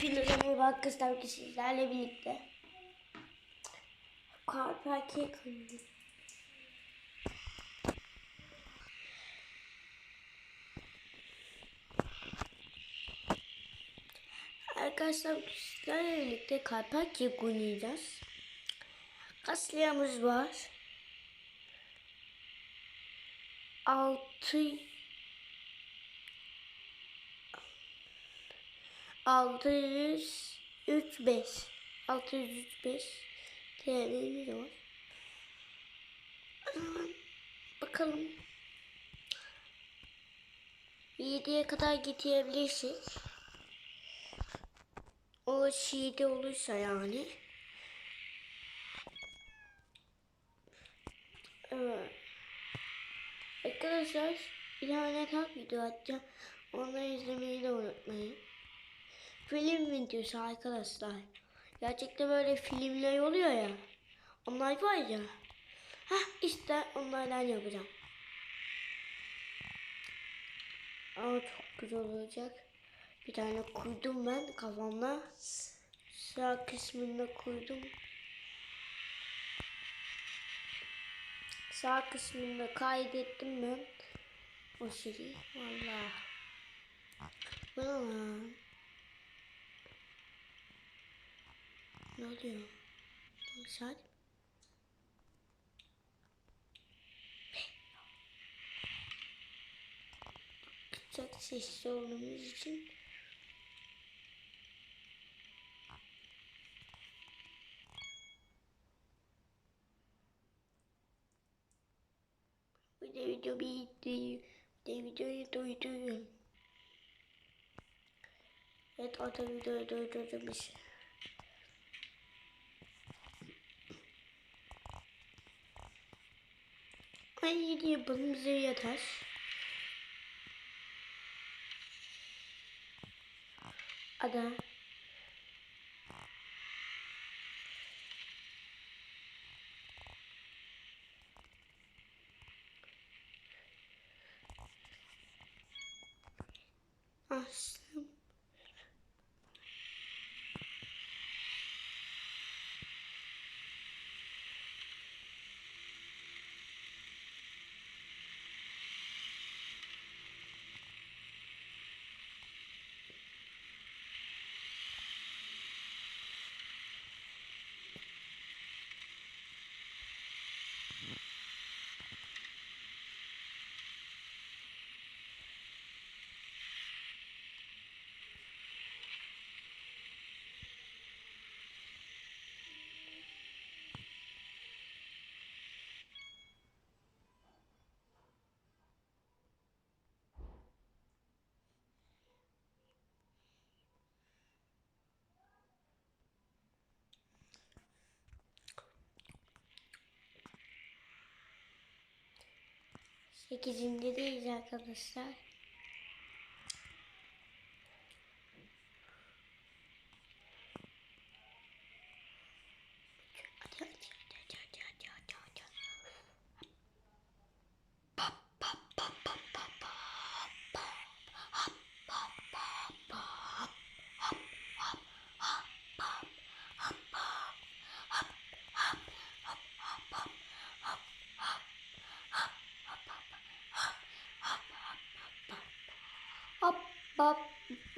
Pilot'a vurmak kısım kişilerle birlikte. Kar parkı yakındı. Arkadaşlar kişilerle birlikte kalpak yapacağız. Kaslıyamız var. 6 603 605 TL'miz var. O zaman bakalım. 7'ye kadar getirebilirsek. O şeyde olursa yani. Evet. Arkadaşlar bir tane daha video atacağım. Onları izlemeyi de unutmayın. Film videosu arkadaşlar. Gerçekte böyle filmler oluyor ya. Onlar var ya. Heh işte onlardan yapacağım. Ama çok güzel olacak. Bir tane koydum ben kafamda. Sağ kısmında koydum. Sağ kısmında kaydettim ben. O şeyi. Valla. Bu ne oluyor? Saat. Çok sessiz olduğumuz için Bu da video bitti. Bu da videoyu durdurun. Evet orada videoyu durdurmuş. Hayır yapalım bize yeter. Ada. Ah 8. arkadaşlar.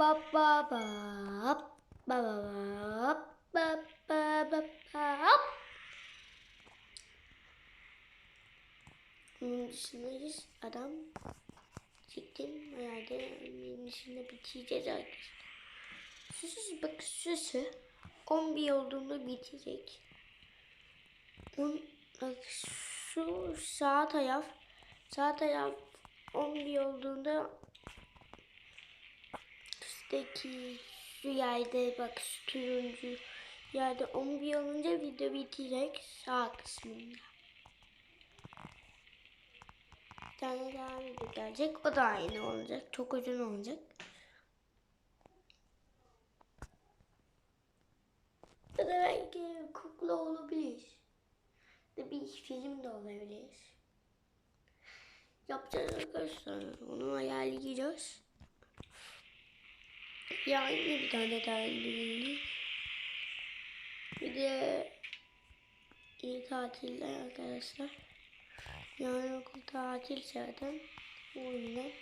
Hop, hop, hop, hop, hop, hop, hop, hop, hop. Bunun dışındayız. Adam çektim herhalde benim dışında bitireceğiz arkadaşlar. Süsü bak süsü 11 olduğunda bitecek. On, bak şu sağ taraf sağ taraf 11 olduğunda üstteki şu yerde bak şu turuncu yerde 11 olunca video bitecek sağ kısmında. Bir tane daha video gelecek. O da aynı olacak. Çok uzun olacak. Ya da belki kukla olabilir. Ya bir film de olabilir. Yapacağız arkadaşlar. Onu ayarlayacağız. Yani bir tane daha indirimli. Bir de iyi tatiller arkadaşlar. Yani okul tatil zaten. O yüzden.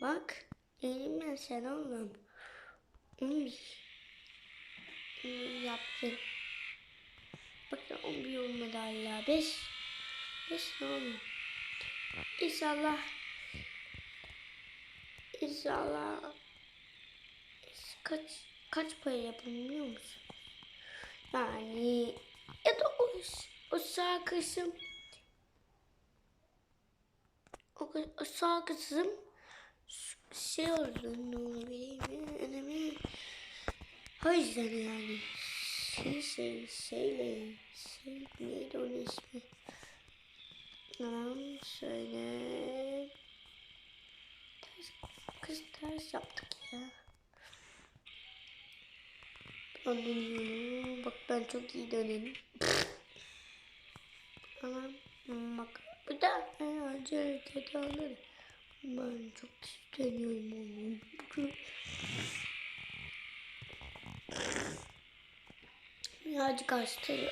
Bak. Benim ben sen oğlum. Hmm, yaptım. Bak 11 olmadı hala. 5. 5 ne olur? İnşallah. İnşallah. Kaç kaç para biliyor musun? Yani ya da o, o sağ kısım o, o sağ kısım şey oldu ne olabilir önemli. O yüzden yani şey şey şeyle şey neydi onun ismi? Tamam söyle. Ters, kız ters yaptık ya. Dönüyorum. Bak ben çok iyi dönerim. Anam bak bu da acı hareket alır. Ben çok isteniyorum onu. Birazcık hastayım.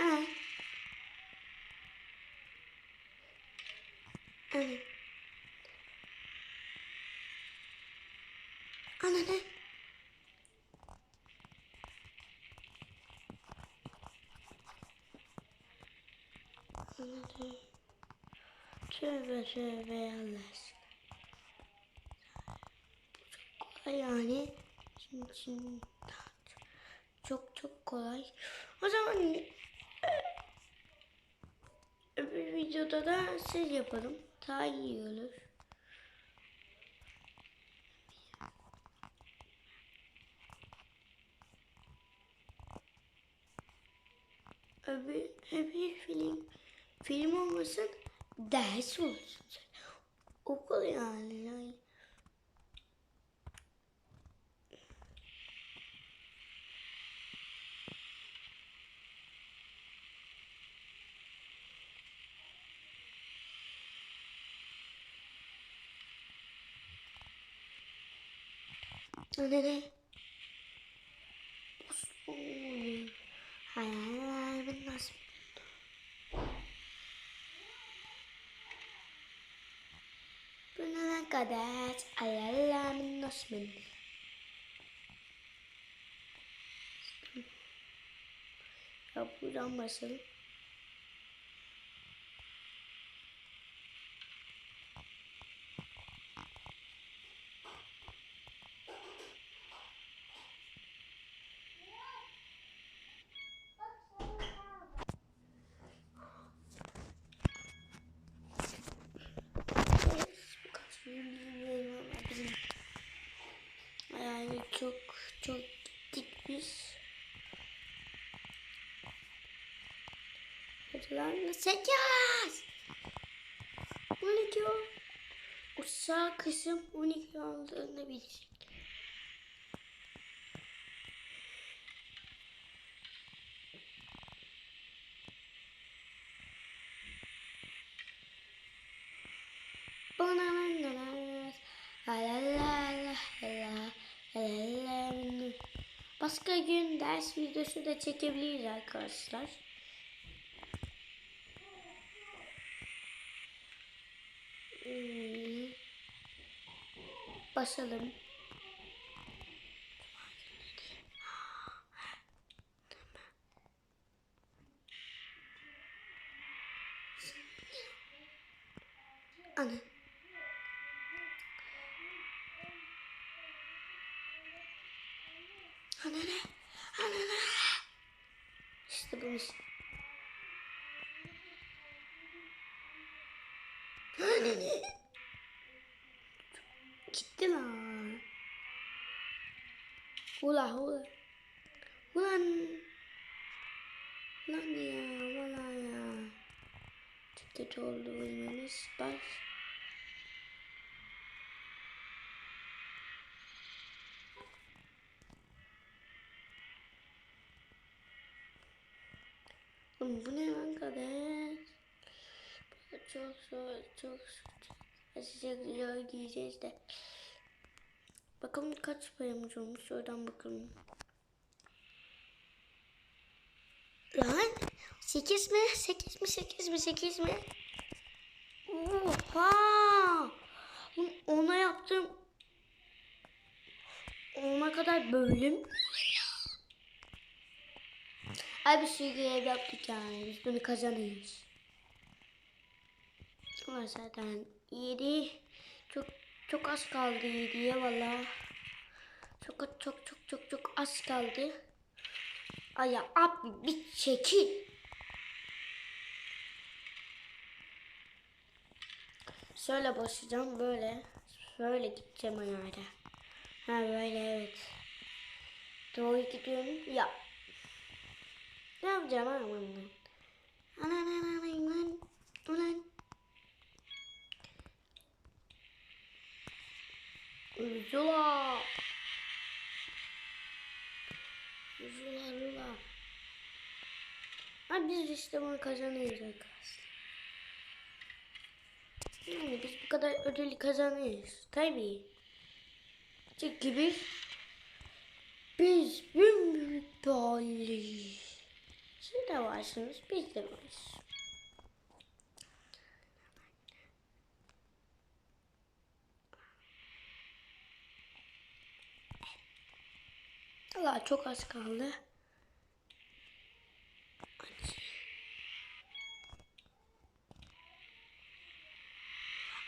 Evet. Evet. Ana ne? Anladım. Tövbe tövbe aşkına. Çok kolay yani. Şimdi, şimdi çok çok kolay. O zaman e, öbür videoda da siz yapalım. İyi olur. Öbür, öbür film film olmasın ders olsun. Okul yani. yani. Ne ne? Osman. Hayal ben nasıl? Buna kadar hayal nasıl? Ya buradan başlayalım. Birkaç film izleyelim ama bizim yani çok çok gittik biz. Hocalarla sekiz. 12 o. O sağ kısım 12 aldığını bilecek. Başka gün ders videosu da çekebiliriz arkadaşlar. Hmm. Basalım. Ana. Ana ne? Ana ne? İşte bu iş. Ana ne? Gitti lan. Ula ula. Ulan. Lan ya. Valla ya. Çok kötü oldu oyunumuz. Bak. Bu ne lan kardeş? Çok zor, çok zor. Sıcak güzel giyeceğiz de. Bakalım kaç payımız olmuş oradan bakalım. Lan 8 mi? 8 mi? 8 mi? 8 mi? Oha! Ona yaptım. Ona kadar böyle mi? Ay bir sürü görev yaptık yani. Biz bunu kazanıyoruz. Ama zaten 7 çok çok az kaldı 7'ye valla. Çok çok çok çok çok az kaldı. Ay ya abi bir çekil. Şöyle basacağım böyle. Şöyle gideceğim ayağıyla. Ha böyle evet. Doğru gidiyorum. Ya. Ne yapacağım ha ben? Anan anan anan. Ulan. Zula. Zula zula. Ha biz işte bunu kazanıyoruz arkadaşlar. Yani biz bu kadar ödülü kazanıyoruz. Tabii. Çünkü biz biz bir aileyiz. Siz de varsınız, biz de varız. Allah çok az kaldı.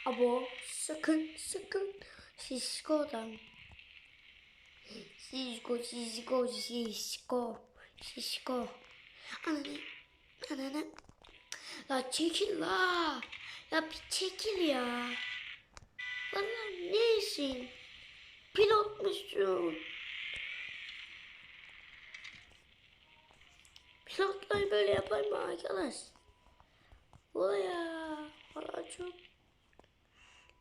Abo sakın sakın şişkodan. Şişko şişko şişko şişko. Anne anne. La çekil la. Ya bir çekil ya. Vallahi neysin? Pilotmuşsun. Pilotlar böyle yapar mı arkadaş? Vay ya. Valla çok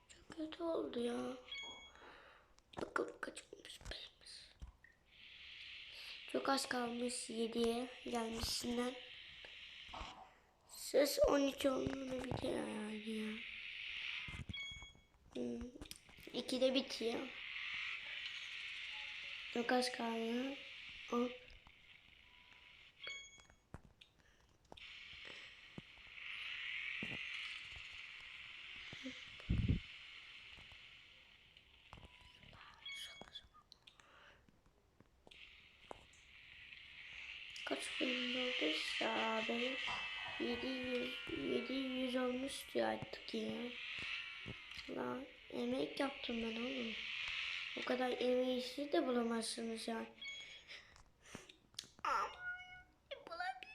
çok kötü oldu ya. Bakalım kaç olmuş. Çok az kalmış 7'ye gelmesinden. Ses 13 olmalı bitiyor yani ya. Hmm. 2'de bitiyor. Çok az kaldı. O Kaç bölüm olduysa benim 700 700 olmuştu artık ya. Lan emek yaptım ben oğlum. O kadar emeği siz de bulamazsınız bulabil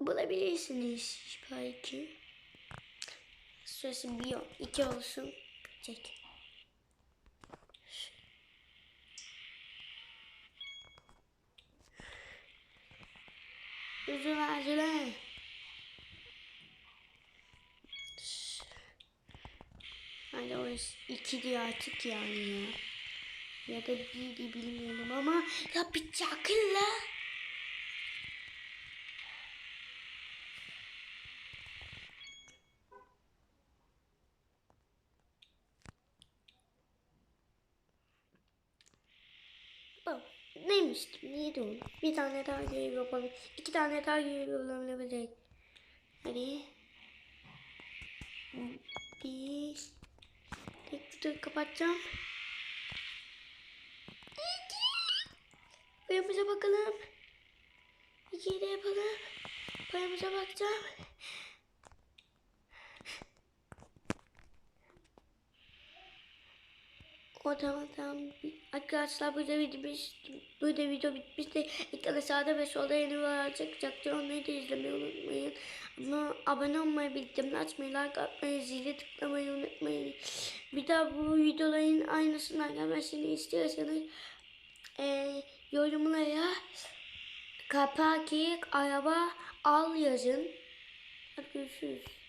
bulabilirsiniz belki. Süresi bir yok. iki olsun. Çek. Üzüm acele. Hadi o iki diye artık yani ya. Ya da bir diye bilmiyorum ama ya bir çakılla. Bak neymiş neydi o? Bir tane daha görev yapalım. İki tane daha görev yapılabilecek. Hadi. Bir. Tek dur kapatacağım. İki. Payımıza bakalım. İkiyi de yapalım. Payımıza bakacağım. O tamam tamam. Arkadaşlar burada video bitmiş. Burada video bitmişti. Ekranda sağda ve solda yeni videolar çıkacaktır. Onları da izlemeyi unutmayın. Ama abone olmayı, bildirimleri açmayı, like atmayı, zile tıklamayı unutmayın. Bir daha bu videoların aynısından gelmesini istiyorsanız e, yorumlara kapak araba al yazın. Görüşürüz.